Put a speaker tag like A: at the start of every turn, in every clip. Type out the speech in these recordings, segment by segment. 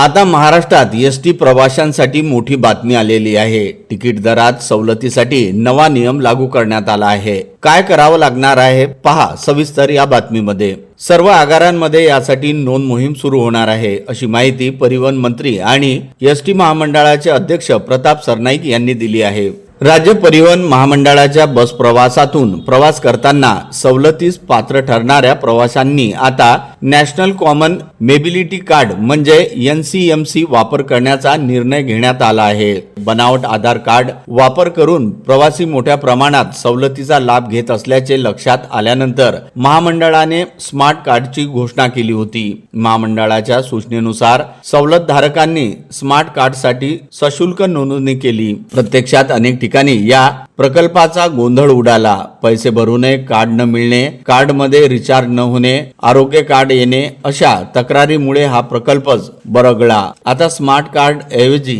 A: आता महाराष्ट्रात S T प्रवाशांसाठी मोठी बातमी आलेली आहे. तिकीट दरात सवलतीसाठी नवा नियम लागू करण्यात आला आहे. काय करावं लागणार आहे? पहा सविस्तर या बातमीमध्ये. सर्व आगारांमध्ये यासाठी नोंद मोहीम सुरू होणार आहे अशी माहिती परिवहन मंत्री आणि एस टी महामंडळाचे अध्यक्ष प्रताप सरनाईक यांनी दिली आहे. राज्य परिवहन महामंडळाच्या बस प्रवासातून प्रवास करताना सवलतीस पात्र ठरणाऱ्या प्रवाशांनी आता नॅशनल कॉमन मेबिलिटी कार्ड म्हणजे एन सी एम सी वापर करण्याचा निर्णय घेण्यात आला आहे. बनावट आधार कार्ड वापर करून प्रवासी मोठ्या प्रमाणात सवलतीचा लाभ घेत असल्याचे लक्षात आल्यानंतर महामंडळाने स्मार्ट कार्डची घोषणा केली होती. महामंडळाच्या सूचनेनुसार सवलत धारकांनी स्मार्ट कार्डसाठी सशुल्क नोंदणी केली. प्रत्यक्षात अनेक ठिकाणी या प्रकल्पाचा गोंधळ उडाला. पैसे भरू नये कार्ड न मिळणे कार्डमध्ये रिचार्ज न होणे आरोग्य कार्ड येणे अशा तक्रारीमुळे हा प्रकल्पच बरगळा आता स्मार्ट कार्ड ऐवजी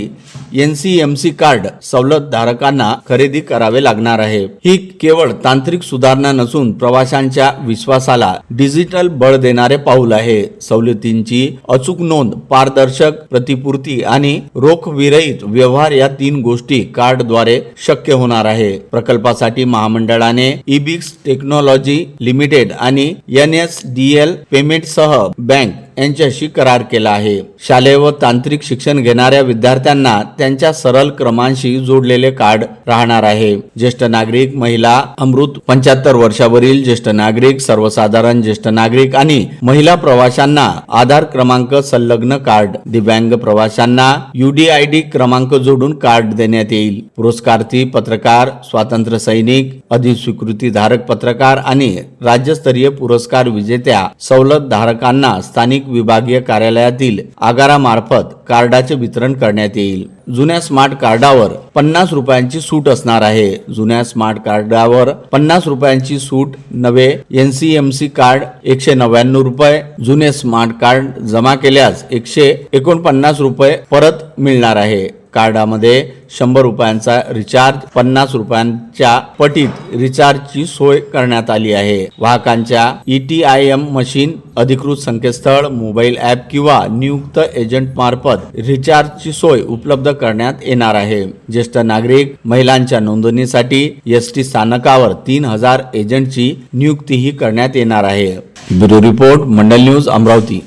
A: एनसीएमसी कार्ड सवलत धारकांना खरेदी करावे लागणार आहे. ही केवळ तांत्रिक सुधारणा नसून प्रवाशांच्या विश्वासाला डिजिटल बळ देणारे पाऊल आहे. सवलतींची अचूक नोंद पारदर्शक प्रतिपूर्ती आणि रोख विरहित व्यवहार या तीन गोष्टी कार्डद्वारे शक्य होणार आहे. प्रकल्पासाठी महामंडळाने इबिक्स टेक्नॉलॉजी लिमिटेड आणि एन एस डी एल पेमेंटसह बँक यांच्याशी करार केला आहे. शालेय व तांत्रिक शिक्षण घेणाऱ्या विद्यार्थ्यांना त्यांच्या सरळ क्रमांशी जोडलेले कार्ड राहणार आहे. ज्येष्ठ नागरिक महिला अमृत पंच्याहत्तर वर्षावरील ज्येष्ठ नागरिक सर्वसाधारण ज्येष्ठ नागरिक आणि महिला प्रवाशांना आधार क्रमांक संलग्न कार्ड दिव्यांग प्रवाशांना युडीआयडी क्रमांक जोडून कार्ड देण्यात येईल. पुरस्कार्थी पत्रकार स्वातंत्र्य सैनिक अधिस्वीकृती धारक पत्रकार आणि राज्यस्तरीय पुरस्कार विजेत्या सवलत धारकांना स्थानिक विभागीय कार्यालयातील आगारामार्फत कार्डाचे वितरण करण्यात येईल. जुन्या स्मार्ट कार्डावर पन्नास रुपयांची सूट असणार आहे. जुन्या स्मार्ट कार्डावर पन्नास रुपयांची सूट नवे एनसीएमसी कार्ड एकशे नव्याण्णव रुपये जुने स्मार्ट कार्ड जमा केल्यास एकशे एकोणपन्नास रुपये परत मिळणार आहे. कार्डामध्ये शंभर रुपयांचा रिचार्ज पन्नास रुपयांच्या पटीत रिचार्जची सोय करण्यात आली आहे. वाहकांच्या E T I M machine अधिकृत संकेतस्थळ मोबाईल ॲप किंवा नियुक्त एजंट मार्फत रिचार्जची सोय उपलब्ध करण्यात येणार आहे. ज्येष्ठ नागरिक महिलांच्या नोंदणीसाठी एस टी स्थानकावर तीन हजार एजंटची नियुक्तीही करण्यात येणार आहे. Bureau report Mandal news Amravati.